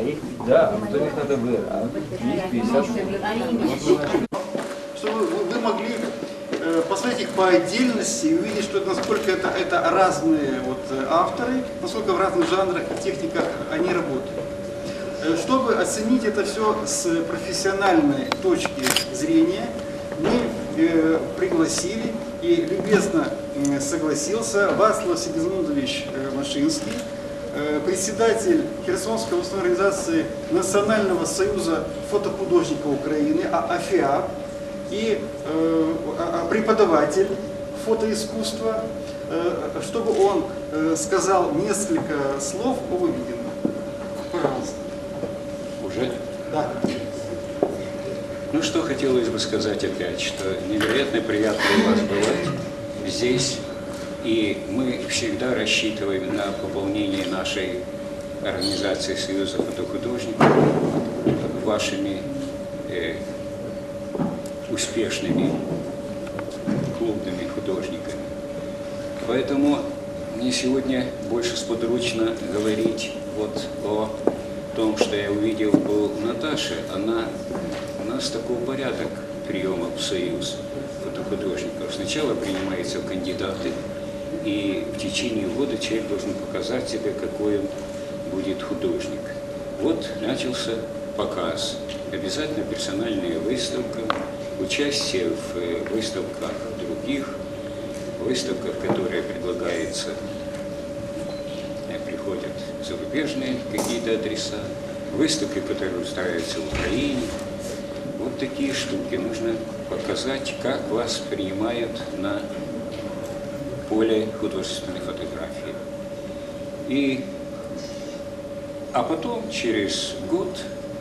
А их, да, вот их надо брать. А их 50 чтобы вы, вы могли э, посмотреть их по отдельности и увидеть, что насколько это, это разные вот, э, авторы, насколько в разных жанрах и техниках они работают. Э, Чтобы оценить это все с профессиональной точки зрения, мы пригласили и любезно согласился Вацлав Сигизмундович Машинский, председатель Херсонской областной организации Национального союза фотохудожников Украины, а- АФИА, и э, а- а преподаватель фотоискусства, э, чтобы он э, сказал несколько слов о выведенном. Пожалуйста. Уже? Да. Ну что хотелось бы сказать опять, что невероятно приятно у вас бывать здесь, и мы всегда рассчитываем на пополнение нашей организации Союза фотохудожников вашими э, успешными клубными художниками. Поэтому мне сегодня больше сподручно говорить вот о том, что я увидел у Наташи. Она, у нас такой порядок приема в Союз фотохудожников. Сначала принимается в кандидаты, и в течение года человек должен показать себе, какой он будет художник. Вот начался показ. Обязательно персональная выставка, участие в э, выставках других, выставках, которые предлагаются э, приходят зарубежные какие-то адреса, выставки, которые устраиваются в Украине. Вот такие штуки. Нужно показать, как вас принимают на поле художественной фотографии. И, а потом, через год,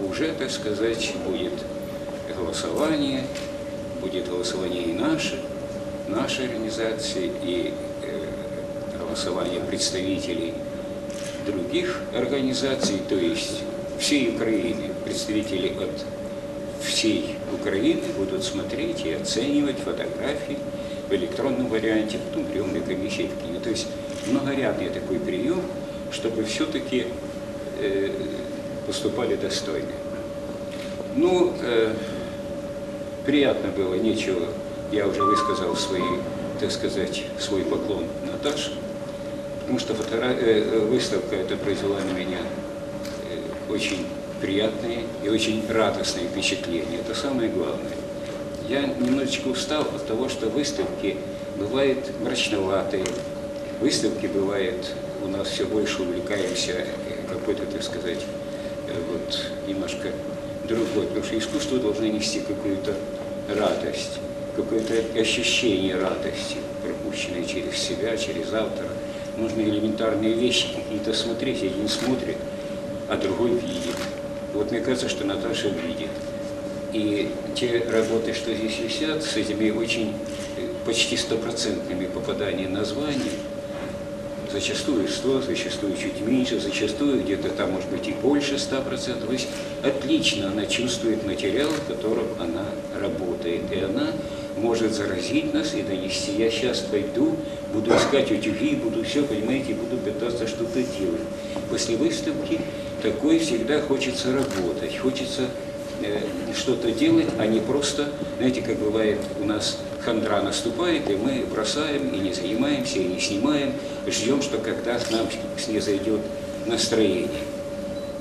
уже, так сказать, будет голосование, будет голосование и наше, нашей организации, и э, голосование представителей других организаций, то есть всей Украины, представители от всей Украины будут смотреть и оценивать фотографии в электронном варианте, потом приемной комиссии такие. То есть многорядный такой прием, чтобы все-таки э, поступали достойно. Ну, э, приятно было, нечего, я уже высказал свои, так сказать, свой поклон Наташе, потому что фотора... э, э, выставка это произвела на меня э, очень приятные и очень радостные впечатления. Это самое главное. Я немножечко устал от того, что выставки бывают мрачноватые, выставки бывают, у нас все больше увлекаемся э, какой-то, так сказать, э, вот немножко другой, потому что искусство должно нести какую-то радость, какое-то ощущение радости, пропущенное через себя, через автора. Нужно элементарные вещи какие-то смотреть, один смотрит, а другой видит. Вот мне кажется, что Наташа видит. И те работы, что здесь висят, с этими очень э, почти стопроцентными попаданиями названий, зачастую 100, зачастую чуть меньше, зачастую где-то там может быть и больше 100%. То есть отлично она чувствует материал, в котором она работает. И она может заразить нас и донести. Я сейчас пойду, буду искать утюги, буду все, понимаете, буду пытаться что-то делать. После выставки такой всегда хочется работать, хочется что-то делать, а не просто, знаете, как бывает у нас хандра наступает, и мы бросаем, и не занимаемся, и не снимаем, ждем, что когда к нам снизойдет настроение.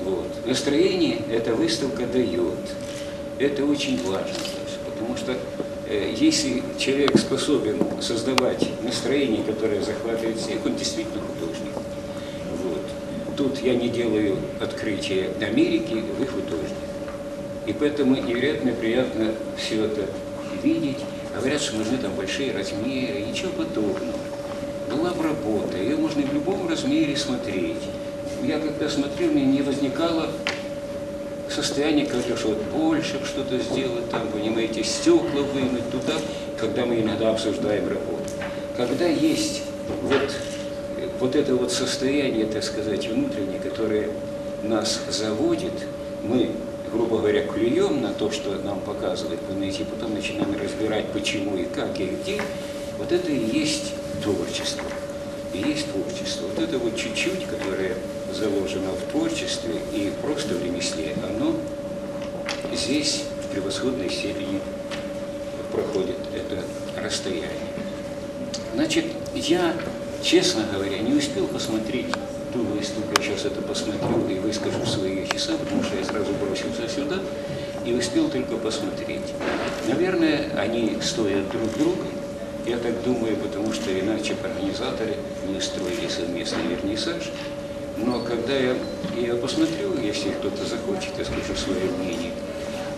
Вот. Настроение эта выставка дает. Это очень важно, потому что э, если человек способен создавать настроение, которое захватывает всех, он действительно художник. Вот. Тут я не делаю открытия Америки, вы художник. И поэтому невероятно приятно все это видеть. Говорят, что нужны там большие размеры, ничего подобного. Была бы работа, ее можно в любом размере смотреть. Я когда смотрел, мне не возникало состояние, когда что вот больше что-то сделать, там, понимаете, стекла вынуть туда, когда мы иногда обсуждаем работу. Когда есть вот, вот это вот состояние, так сказать, внутреннее, которое нас заводит, мы, грубо говоря, клюем на то, что нам показывает понимаете, и потом начинаем разбирать, почему и как, и где, вот это и есть творчество. И есть творчество. Вот это вот чуть-чуть, которое заложено в творчестве и просто в ремесле, оно здесь в превосходной степени проходит это расстояние. Значит, я, честно говоря, не успел посмотреть ту выставку, я сейчас это посмотрю и выскажу свои часа, потому что я сразу бросился сюда и успел только посмотреть. Наверное, они стоят друг друга, я так думаю, потому что иначе организаторы не устроили совместный вернисаж. Но когда я ее посмотрю, если кто-то захочет, я скажу свое мнение.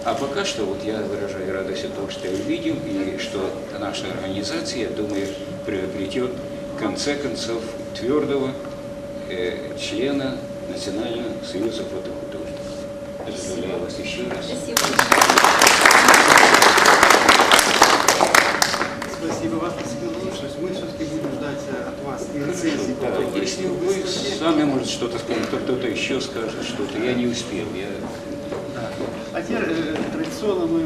А пока что вот я выражаю радость от того, что я увидел, и что наша организация, я думаю, приобретет в конце концов твердого э, члена Национального союза фотохудожников. Поздравляю вас еще раз. Спасибо, вас присоединилось. Мы все-таки будем ждать э, от вас и рецензии. по Да, если вы сами, может, что-то скажете, то кто-то еще скажет что-то, я не успел. Я... Да. А теперь э, традиционно мы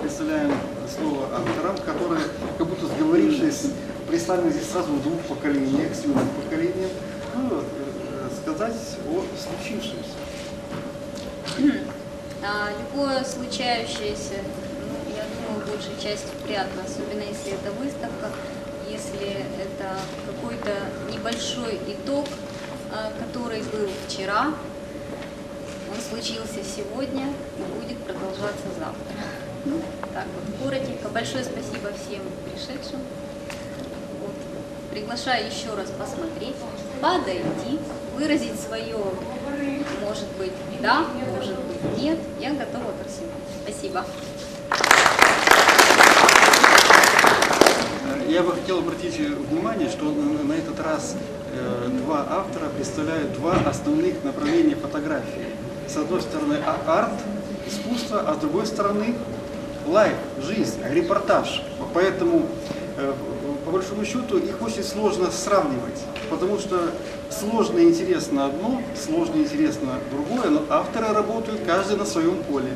представляем слово авторам, которые, как будто сговорившись, представлены здесь сразу в двух поколениях, с юным поколением, ну, э, сказать о случившемся. А, Любое случающееся, ну, я думаю, большей части приятно, особенно если это выставка, если это какой-то небольшой итог, а, который был вчера, он случился сегодня и будет продолжаться завтра. Ну, так вот, коротенько. Большое спасибо всем пришедшим. Вот. Приглашаю еще раз посмотреть, подойти, выразить свое, может быть, да, может быть, нет. Я готова ко всему. Спасибо. Я бы хотел обратить внимание, что на этот раз э, два автора представляют два основных направления фотографии. С одной стороны а- арт, искусство, а с другой стороны лайф, жизнь, репортаж. Поэтому, э, по большому счету, их очень сложно сравнивать, потому что сложно и интересно одно, сложно и интересно другое, но авторы работают каждый на своем поле.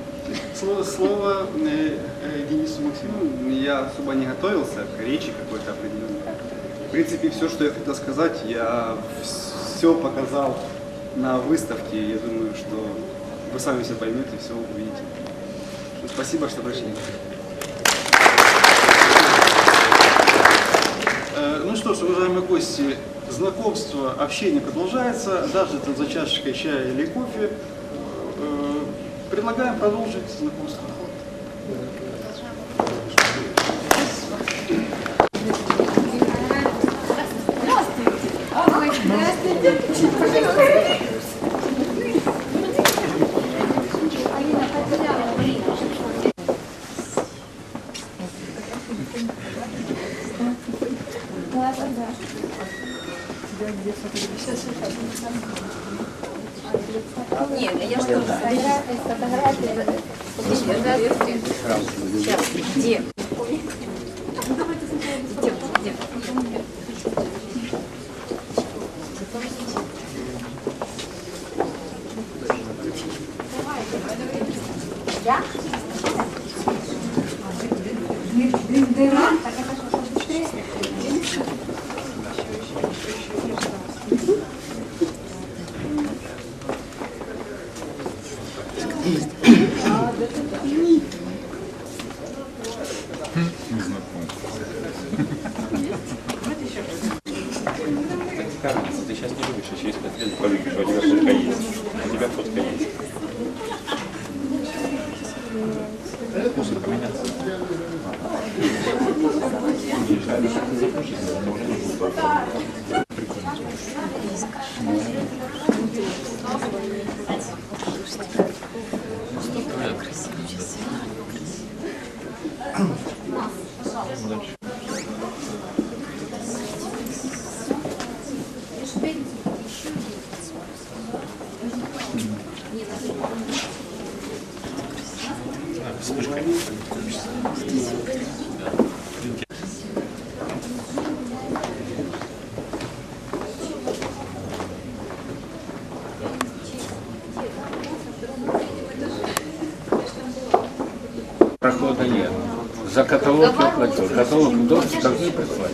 Слово, слово э, э, Денису Максимову. Ну, Я особо не готовился к речи какой-то определенной. В принципе, все, что я хотел сказать, я все показал на выставке. Я думаю, что вы сами все поймете, все увидите. Спасибо, что пришли. Э, Ну что ж, уважаемые гости, знакомство, общение продолжается, даже это за чашечкой чая или кофе. Э, Предлагаем продолжить знакомство. Нет, я что Где? Где? Ты сейчас не любишь, а через пять лет полюбишь, у тебя фотка есть. У тебя фотка есть. Вкусно поменяться. Прохода нет. За каталог я платил. Каталог должен мне прислать.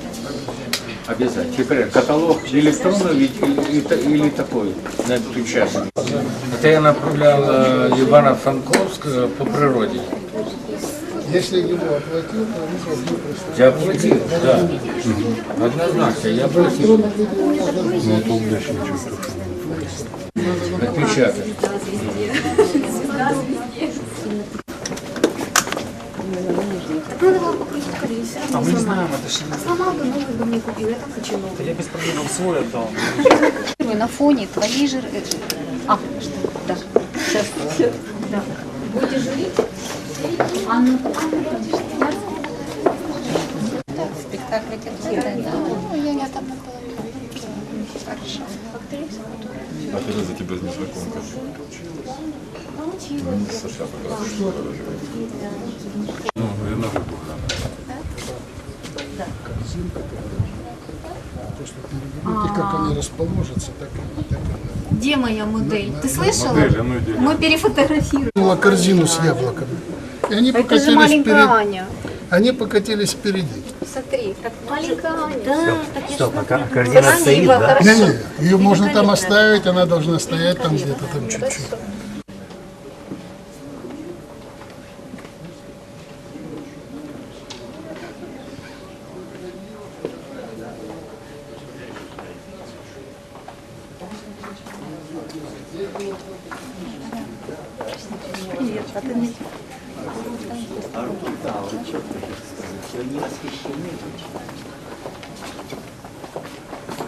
Обязательно. Теперь каталог электронный или, или, или такой, напечатанный. Это я направлял э, Ивана Франковского по природе. Если ему оплатил, то должны прислать. Я оплатил, да. Однозначно, я оплатил. Напечатать. Надо было покрутить колеса. А мы не знаем, это же... Сломал бы, новый бы мне купил, я так хочу новый. Я без проблем свой отдал. На фоне твоей же... э, А, что? Да. Сейчас. Да. Будешь жить? А ну, а ну, да, спектакль это да. Ну, я, я там наполовину. Хорошо. А ты за тебя незнакомка. Научилась. Саша показывает. Ну, я на выбух. И как они расположатся, так и так и Где моя модель? Ты слышала? Модель, а ну. Мы перефотографируем. надо. корзину с яблоками. И они Это же покатились маленькая вперед. Аня. Они покатились впереди. Смотри, как маленькая Аня. Да, так я Стоп, пока корзина стоит, да? Не, не, ее можно там оставить, она должна стоять там где-то там чуть-чуть.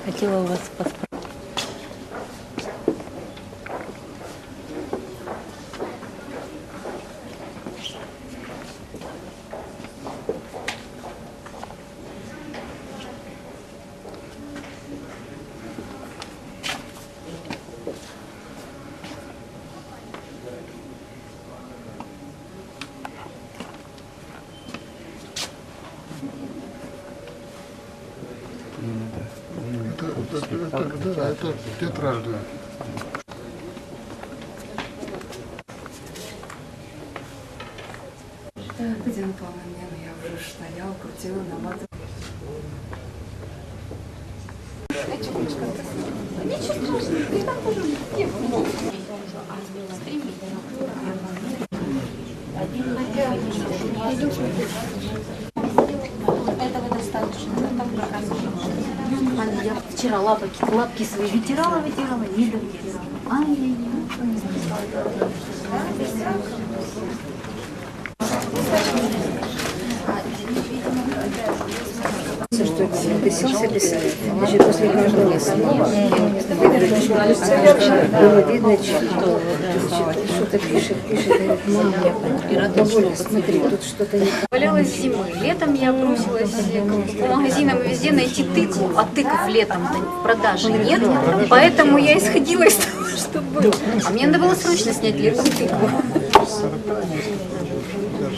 Хотела у вас поспрашивать. Это, это, это, да, это тетральная. Татьяна Павловна, не, я уже стояла, крутила, наматывала. Этого достаточно. Там я вчера лапки, лапки свои вытирала, вытирала, не довытирала. Ай-яй-яй. Что ты селся писать, значит, после каждого слова было видно, что что-то пишет, пишет, говорит, мама, бабуля, смотри, тут что-то не так. Валялась зимой. Летом я бросилась к магазинам везде найти тыкву, а тыкв летом в продаже нет, поэтому я исходила из того, что было. А мне надо было срочно снять летом тыкву.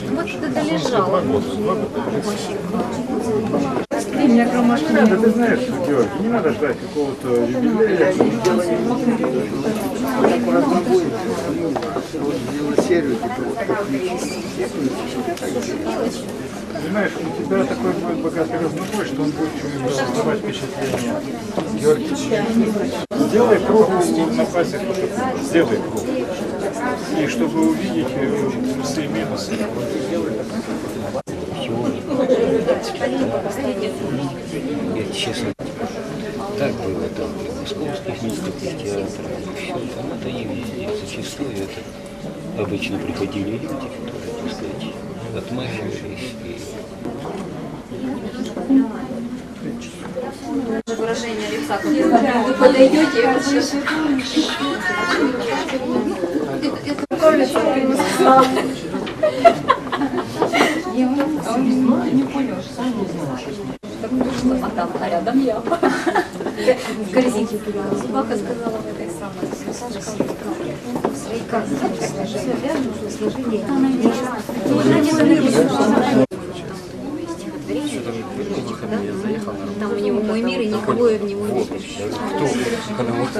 Вот это лежало. Мне ромашки надо, ты знаешь, Георгий, не надо ждать какого-то юбилея. Знаешь, у тебя такой будет богатый разнобой, что он будет создавать впечатление. Георгий, сделай круглую на пасе, сделай круглую. И чтобы увидеть э, плюсы и минусы. Я честно, так было там и в московских институтах театра, и все там, это не везде. Зачастую это обычно приходили люди, которые, так сказать, отмахивались и Выражение лица, когда вы подойдете, я услышу. Это ему сказала. А он не понял, что Так нужно, а там, а рядом я. В корзинке. Собака сказала в этой самой. Сашка своей карты. Сложение. Она не Там у него мой мир, и никого я в него не пишу.